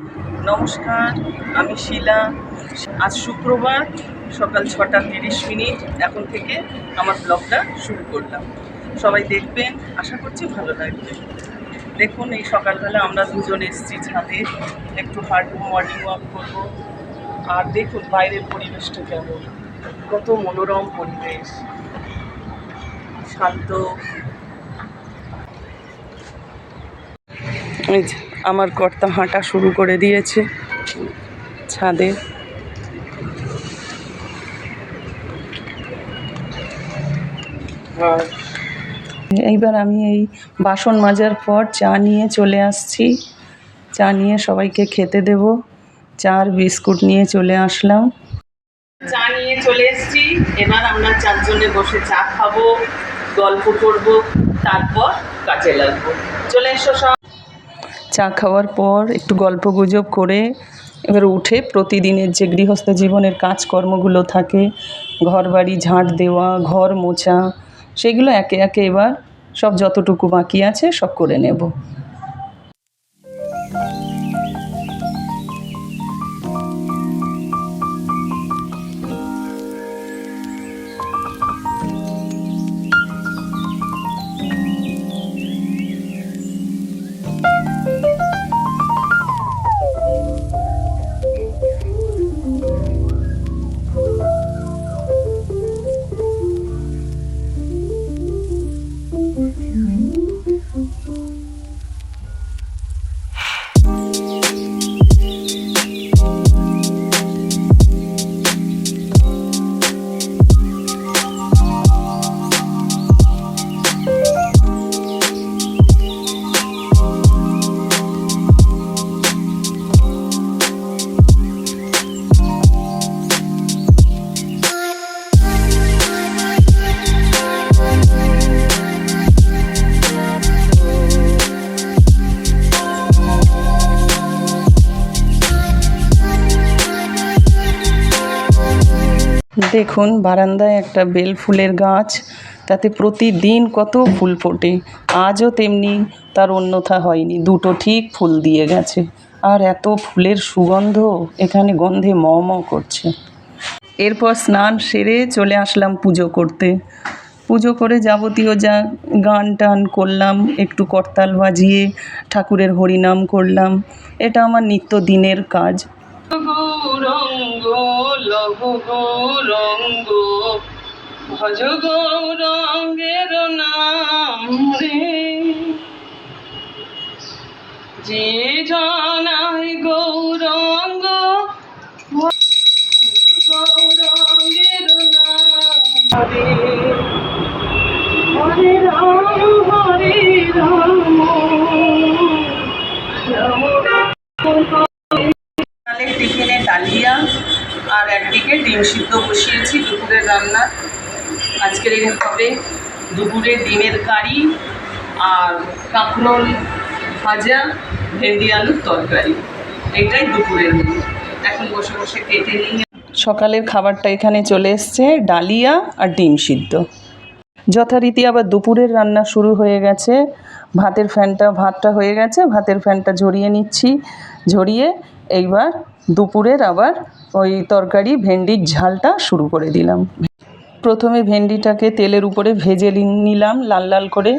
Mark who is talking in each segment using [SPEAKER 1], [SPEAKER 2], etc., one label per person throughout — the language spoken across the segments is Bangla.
[SPEAKER 1] নমস্কার, আমি শিলা। আজ শুক্রবার, সকাল ছটা তিরিশ মিনিট, এখন থেকে আমার ব্লগটা শুরু করলাম। সবাই দেখবেন, আশা করছি ভালো লাগবে। দেখুন, এই সকালবেলা আমরা দুজন এসেছি ছাদে। একটু হাঁটবো মর্নিং ওয়াক করব। আর দেখুন, বাইরের পরিবেশটা কেমন। কত মনোরম পরিবেশ। শান্ত। আমার কর্তা হাঁটা শুরু করে দিয়েছে ছাদে। এইবার আমি এই বাসন মাজার পর চা নিয়ে চলে আসছি। চা নিয়ে সবাইকে খেতে দেব। চা আর বিস্কুট নিয়ে চলে আসলাম। চা নিয়ে চলে এসেছি। এবার আমরা চারজনে বসে চা খাব, গল্প করব, তারপর কাজে লাগবো। চলে এসো সব। চা খাওয়ার পর একটু গল্প গুজব করে এবার উঠে প্রতিদিনের যে গৃহস্থ জীবনের কাজকর্মগুলো থাকে ঘর বাড়ি ঝাঁট দেওয়া, ঘর মোছা, সেগুলো একে একে এবার সব যতটুকু বাকি আছে সব করে নেব। দেখুন, বারান্দায় একটা বেল ফুলের গাছ, তাতে প্রতিদিন কত ফুল ফোটে। আজও তেমনি তার অন্যথা হয়নি, দুটো ঠিক ফুল দিয়ে গেছে। আর এত ফুলের সুগন্ধ এখানে গন্ধে ম ম করছে। এরপর স্নান সেরে চলে আসলাম পুজো করতে। পুজো করে যাবতীয় যা গান টান করলাম, একটু করতাল বাজিয়ে ঠাকুরের হরিনাম করলাম। এটা আমার নিত্য দিনের কাজ। গৌরঙ্গ লঘ গৌরঙ্গ ভজ গৌরঙ্গের নাম রে। যে জানাই গৌরঙ্গ গৌরঙ্গের নাম রে। হরে রাম হরে রাম। আর একদিকে ডিম সিদ্ধ বসিয়েছি, দুপুরের রান্না। আজকের এই হবে দুপুরে ডিমের কারি আর কাঁকরোল ভাজা, ভেন্ডি আলুর তরকারি। এইটাই দুপুরের এখন বসে বসে কেটে নিই। সকালের খাবারটা এখানে চলে এসছে, ডালিয়া আর ডিম সিদ্ধ। যথারীতি আবার দুপুরের রান্না শুরু হয়ে গেছে। ভাতের ফ্যানটা, ভাতটা হয়ে গেছে। ভাতের ফ্যানটা ঝরিয়ে নিচ্ছি। ঝরিয়ে এইবার দুপুরের আবার ওই তরকারি, ভেন্ডির ঝালটা শুরু করে দিলাম। প্রথমে ভেন্ডিটাকে তেলের উপরে ভেজে নিলাম লাল লাল করে।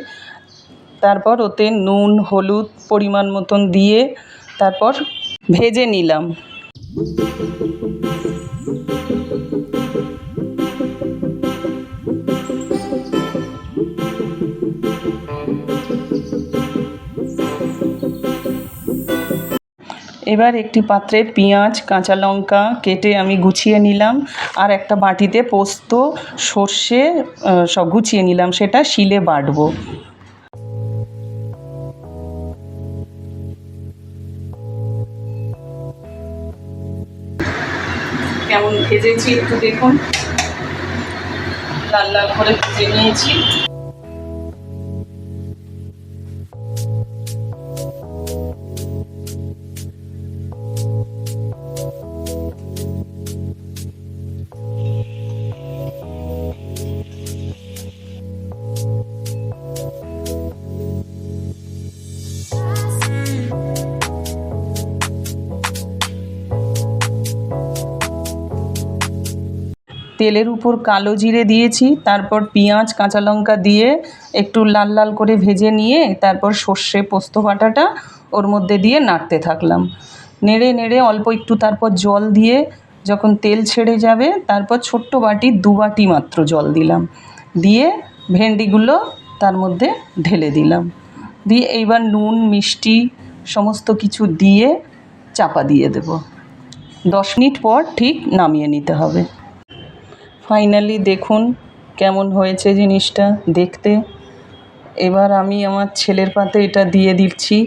[SPEAKER 1] তারপর ওতে নুন, হলুদ পরিমাণ মতন দিয়ে তারপর ভেজে নিলাম। এবার একটি পাত্রে পেঁয়াজ, কাঁচা লঙ্কা কেটে আমি গুছিয়ে নিলাম আর একটা বাটিতে পোস্ত, সর্ষে সব গুছিয়ে নিলাম। সেটা শিলে বাটবো। কেমন ভেজেছি একটু দেখুন। লাল লাল করে ভেজে নিয়েছি। তেলের উপর কালো জিরে দিয়েছি, তারপর পেঁয়াজ, কাঁচা লঙ্কা দিয়ে একটু লাল লাল করে ভেজে নিয়ে তারপর সর্ষে পোস্ত বাটাটা ওর মধ্যে দিয়ে নাড়তে থাকলাম। নেড়ে নেড়ে অল্প একটু তারপর জল দিয়ে যখন তেল ছেড়ে যাবে, তারপর ছোট্ট বাটি, দু বাটি মাত্র জল দিলাম। দিয়ে ভেন্ডিগুলো তার মধ্যে ঢেলে দিলাম। দিয়ে এইবার নুন, মিষ্টি সমস্ত কিছু দিয়ে চাপা দিয়ে দেব। দশ মিনিট পর ঠিক নামিয়ে নিতে হবে। ফাইনালি দেখুন কেমন হয়েছে জিনিসটা দেখতে। এবার আমি আমার ছেলের পাতে এটা দিয়ে দিচ্ছি।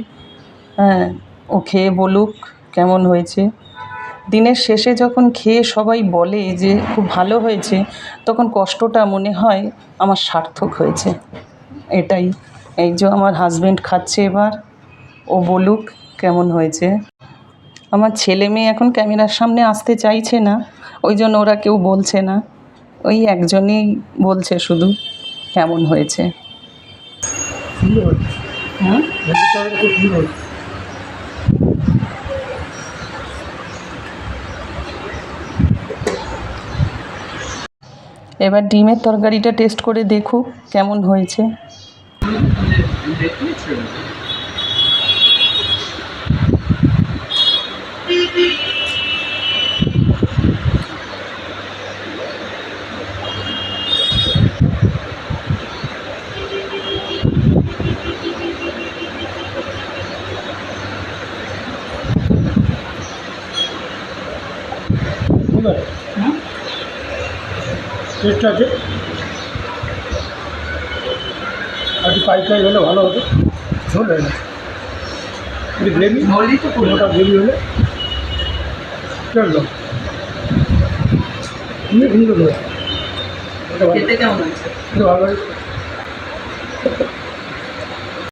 [SPEAKER 1] হ্যাঁ ও খেয়ে বলুক কেমন হয়েছে। দিনের শেষে যখন খেয়ে সবাই বলে যে খুব ভালো হয়েছে, তখন কষ্টটা মনে হয় আমার সার্থক হয়েছে। এটাই। এই যে আমার হাজব্যান্ড খাচ্ছে এবার, ও বলুক কেমন হয়েছে। আমার ছেলে মেয়ে এখন ক্যামেরার সামনে আসতে চাইছে না, ওই জন্য ওরা কেউ বলছে না। ওই একজনেই বলছে শুধু কেমন হয়েছে।
[SPEAKER 2] হয়েছে?
[SPEAKER 1] এবার ডিমের তরকারিটা টেস্ট করে দেখুক কেমন হয়েছে।
[SPEAKER 2] সুন্দর টেস্ট আছে। আর একটু পাইকারি হলে ভালো হতো ঝোল হয় না একটু গ্রেভি মোটা গ্রেভি হলে। একদম এমনি সুন্দর ভালো। লাগে